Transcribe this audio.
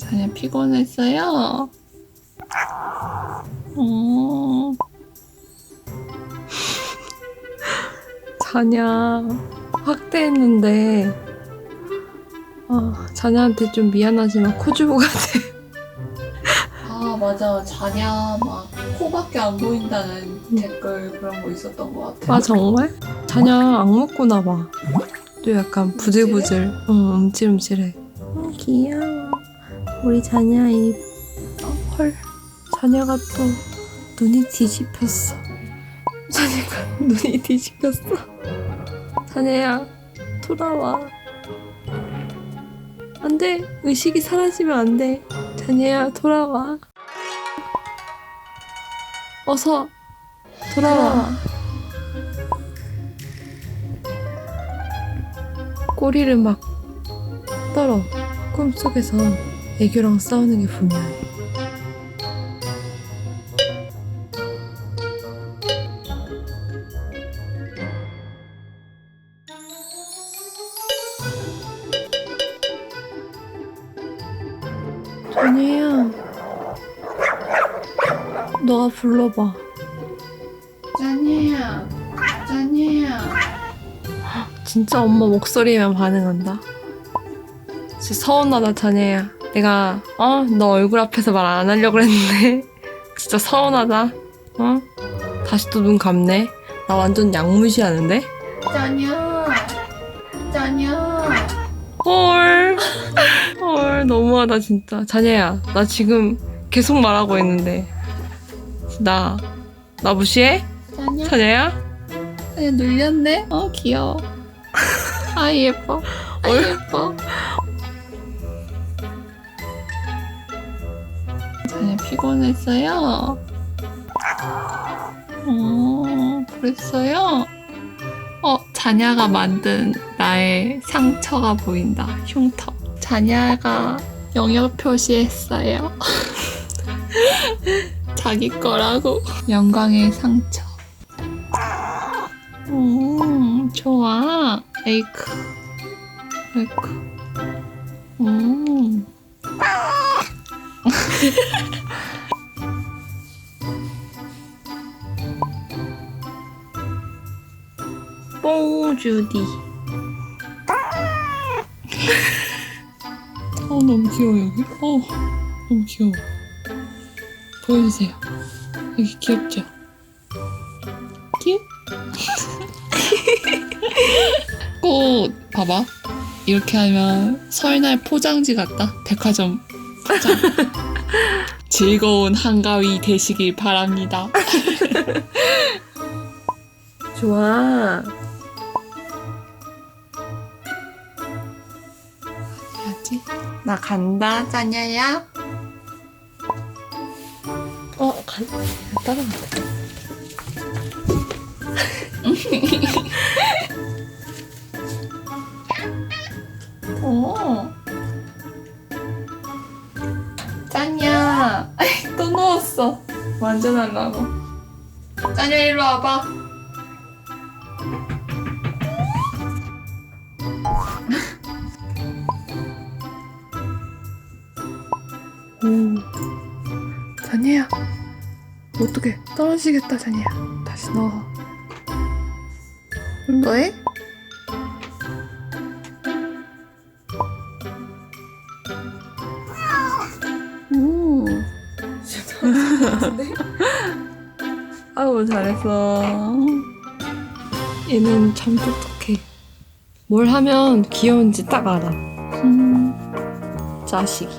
자냐 피곤했어요? 어. 자냐 확대했는데 아 자냐한테 좀 미안하지만 코주부 같아. 아 맞아 자냐 막 코밖에 안 보인다는 댓글 그런 거 있었던 것 같아. 아 정말? 자냐 안 먹구나 봐. 또 약간 부들부들, 응 움찔움찔해. 어, 귀여워. 우리 자냐 입. 어, 헐. 자냐가 또 눈이 뒤집혔어. 자냐가 눈이 뒤집혔어. 자냐야 돌아와. 안 돼. 의식이 사라지면 안 돼. 자냐야 돌아와. 어서 돌아와. 꼬리를 막 떨어 꿈속에서 애교랑 싸우는 게 분명해 전이야 너가 불러봐 자냐야, 자냐야. 진짜 엄마 목소리면 반응한다. 진짜 서운하다, 자네야. 내가, 어? 너 얼굴 앞에서 말 안 하려고 했는데. 진짜 서운하다. 어? 다시 또 눈 감네. 나 완전 양무시하는데? 자냐, 자냐. 헐. 헐, 너무하다, 진짜. 자네야, 나 지금 계속 말하고 있는데. 나, 나 무시해? 자냐, 자네야? 자냐 눌렸네. 어 귀여워. 아, 예뻐. 아 예뻐. 피곤했어요? 어, 그랬어요? 어, 자냐가 만든 나의 상처가 보인다. 흉터. 자냐가 영역 표시했어요. 자기 거라고. 영광의 상처. 음, 좋아. 에이크. 에이크. 음. 뽕주디. 어, 너무 귀여워, 여기. 어, 너무 귀여워. 보여주세요. 여기 귀엽죠? 귀엽? 꽃, 봐봐. 이렇게 하면 설날 포장지 같다. 백화점 포장. 즐거운 한가위 되시길 바랍니다. 좋아. 해야지. 나 간다, 짜냐야. 어, 간, 따라간다. 어. 아이, 또 누웠어. 완전 하려고. 짠야, 일로 와봐. 오. 자니야. 어떡해. 떨어지겠다, 자니야. 다시 넣어. 너해? 아유, 잘했어. 얘는 참 똑똑해. 뭘 하면 귀여운지 딱 알아. 음, 자식이.